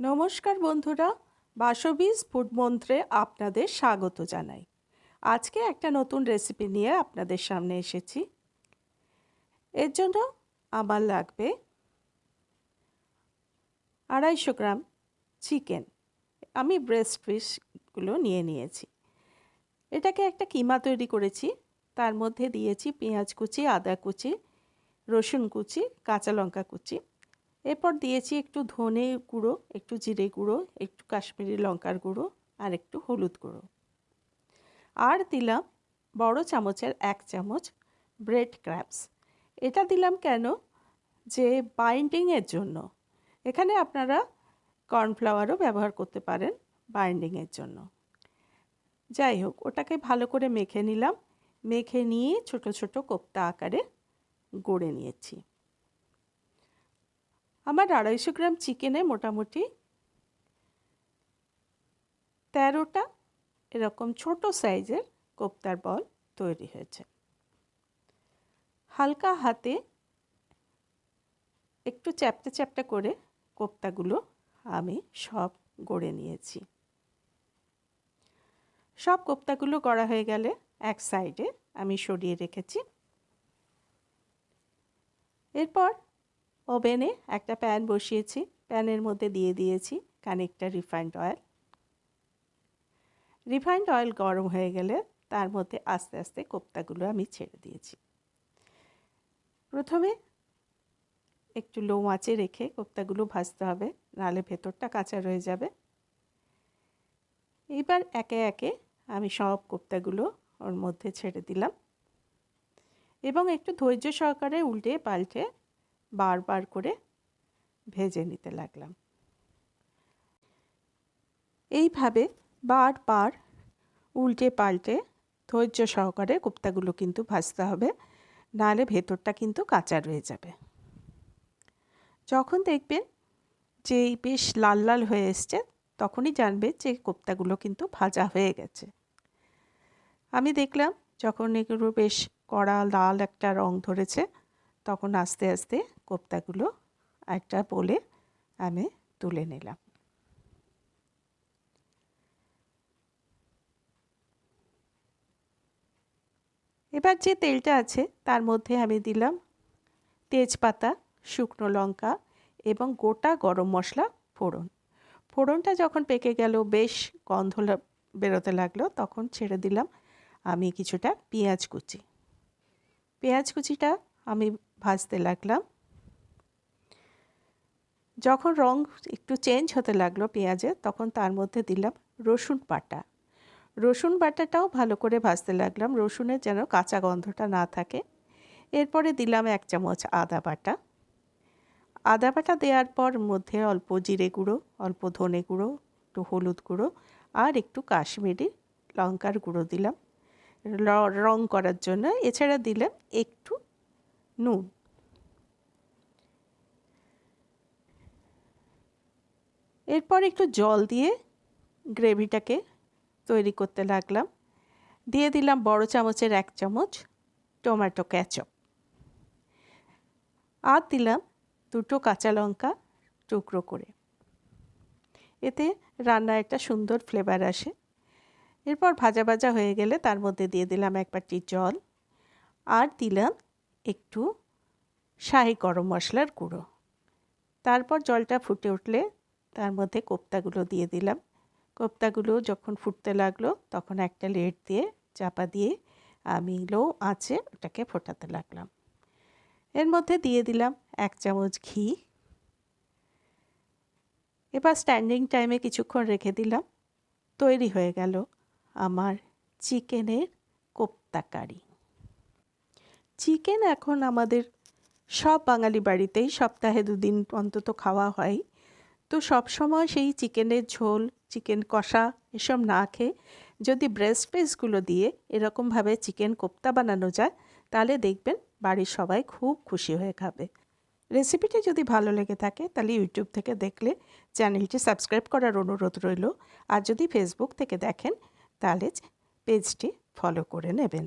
নমস্কার বন্ধুরা, বাসবীজ ফুড মন্ত্রে আপনাদের স্বাগত জানাই। আজকে একটা নতুন রেসিপি নিয়ে আপনাদের সামনে এসেছি। এর জন্য আমার লাগবে আড়াইশো গ্রাম চিকেন। আমি ব্রেস্ট পিসগুলো নিয়ে নিয়েছি। এটাকে একটা কিমা তৈরি করেছি। তার মধ্যে দিয়েছি পেঁয়াজ কুচি, আদা কুচি, রসুন কুচি, কাঁচা লঙ্কা কুচি। এরপর দিয়েছি একটু ধনে গুঁড়ো, একটু জিরে গুঁড়ো, একটু কাশ্মীরি লঙ্কার গুঁড়ো আর একটু হলুদ গুঁড়ো। আর দিলাম বড় চামচের এক চামচ ব্রেড ক্র্যাপস এটা দিলাম কেন? যে বাইন্ডিংয়ের জন্য। এখানে আপনারা কর্নফ্লাওয়ারও ব্যবহার করতে পারেন বাইন্ডিংয়ের জন্য। যাই হোক, ওটাকে ভালো করে মেখে নিলাম। মেখে নিয়ে ছোট ছোট কোপ্তা আকারে গড়ে নিয়েছি। আমার আড়াইশো গ্রাম চিকেনে মোটামুটি তেরোটা এরকম ছোট সাইজের কোপ্তার বল তৈরি হয়েছে। হালকা হাতে একটু চ্যাপটা চ্যাপটা করে কোপ্তাগুলো আমি সব গড়ে নিয়েছি। সব কোপ্তাগুলো গড়া হয়ে গেলে এক সাইডে আমি সরিয়ে রেখেছি। এরপর ওভেনে একটা প্যান বসিয়েছি, প্যানের মধ্যে দিয়ে দিয়েছি খানিকটা রিফাইন্ড অয়েল। রিফাইন্ড অয়েল গরম হয়ে গেলে তার মধ্যে আস্তে আস্তে কোপ্তাগুলো আমি ছেড়ে দিয়েছি। প্রথমে একটু লো আঁচে রেখে কোপ্তাগুলো ভাজতে হবে নাহলে ভেতরটা কাঁচা রয়ে যাবে। এইবার একে একে আমি সব কোপ্তাগুলো ওর মধ্যে ছেড়ে দিলাম এবং একটু ধৈর্য সহকারে উল্টে পাল্টে বারবার করে ভেজে নিতে লাগলাম। এইভাবে বারবার উল্টে পাল্টে ধৈর্য সহকারে কোপ্তাগুলো কিন্তু ভাজতে হবে নাহলে ভেতরটা কিন্তু কাঁচা রয়ে যাবে। যখন দেখবেন যে বেশ লাল লাল হয়ে এসছে, তখনই জানবে যে কোপ্তাগুলো কিন্তু ভাজা হয়ে গেছে। আমি দেখলাম যখন এগুলো বেশ কড়া লাল একটা রং ধরেছে তখন আস্তে আস্তে কোপ্তাগুলো একটা বলে আমি তুলে নিলাম। এবার যে তেলটা আছে তার মধ্যে আমি দিলাম তেজপাতা, শুকনো লঙ্কা এবং গোটা গরম মশলা ফোড়ন। ফোড়নটা যখন পেকে গেল, বেশ গন্ধ বেরোতে লাগল, তখন ছেড়ে দিলাম আমি কিছুটা পেঁয়াজ কুচি। পেঁয়াজ কুচিটা আমি ভাজতে লাগলাম। যখন রং একটু চেঞ্জ হতে লাগল পেঁয়াজের, তখন তার মধ্যে দিলাম রসুন বাটা। রসুন বাটাটাও ভালো করে ভাজতে লাগলাম, রসুনের যেন কাঁচা গন্ধটা না থাকে। এরপরে দিলাম এক চামচ আদা বাটা। আদা বাটা দেওয়ার পর মধ্যে অল্প জিরে গুঁড়ো, অল্প ধনে গুঁড়ো, একটু হলুদ গুঁড়ো আর একটু কাশ্মীরি লঙ্কার গুঁড়ো দিলাম। রং করার জন্য। এছাড়া দিলাম একটু নুন এরপর একটু জল দিয়ে গ্রেভিটাকে তৈরি করতে লাগলাম। দিয়ে দিলাম বড় চামচের এক চামচ টমেটো ক্যাচপ আর দিলাম দুটো কাঁচা লঙ্কা টুকরো করে। এতে রান্না একটা সুন্দর ফ্লেভার আসে। এরপর ভাজা ভাজা হয়ে গেলে তার মধ্যে দিয়ে দিলাম এক বাটি জল। আর দিলাম একটু শাহি গরম মশলার গুঁড়ো। তারপর জলটা ফুটে উঠলে তার মধ্যে কোপ্তাগুলো দিয়ে দিলাম। কোপ্তাগুলো যখন ফুটতে লাগল তখন একটা লেট দিয়ে চাপা দিয়ে আমি লো আঁচে ওটাকে ফোটাতে লাগলাম। এর মধ্যে দিয়ে দিলাম এক চামচ ঘি। এবার স্ট্যান্ডিং টাইমে কিছুক্ষণ রেখে দিলাম। তৈরি হয়ে গেল আমার চিকেনের কোপ্তা কারি চিকেন এখন আমাদের সব বাঙালি বাড়িতেই সপ্তাহে দুদিন অন্তত খাওয়া হয়। তো সব সময় সেই চিকেনের ঝোল, চিকেন কষা এসব না খেয়ে যদি ব্রেস্ট পিসগুলো দিয়ে এরকমভাবে চিকেন কোপ্তা বানানো যায়, তাহলে দেখবেন বাড়ির সবাই খুব খুশি হয়ে খাবে। রেসিপিটি যদি ভালো লেগে থাকে, তাহলে ইউটিউব থেকে দেখলে চ্যানেলটি সাবস্ক্রাইব করার অনুরোধ রইল। আর যদি ফেসবুক থেকে দেখেন, তাহলে পেজটি ফলো করে নেবেন।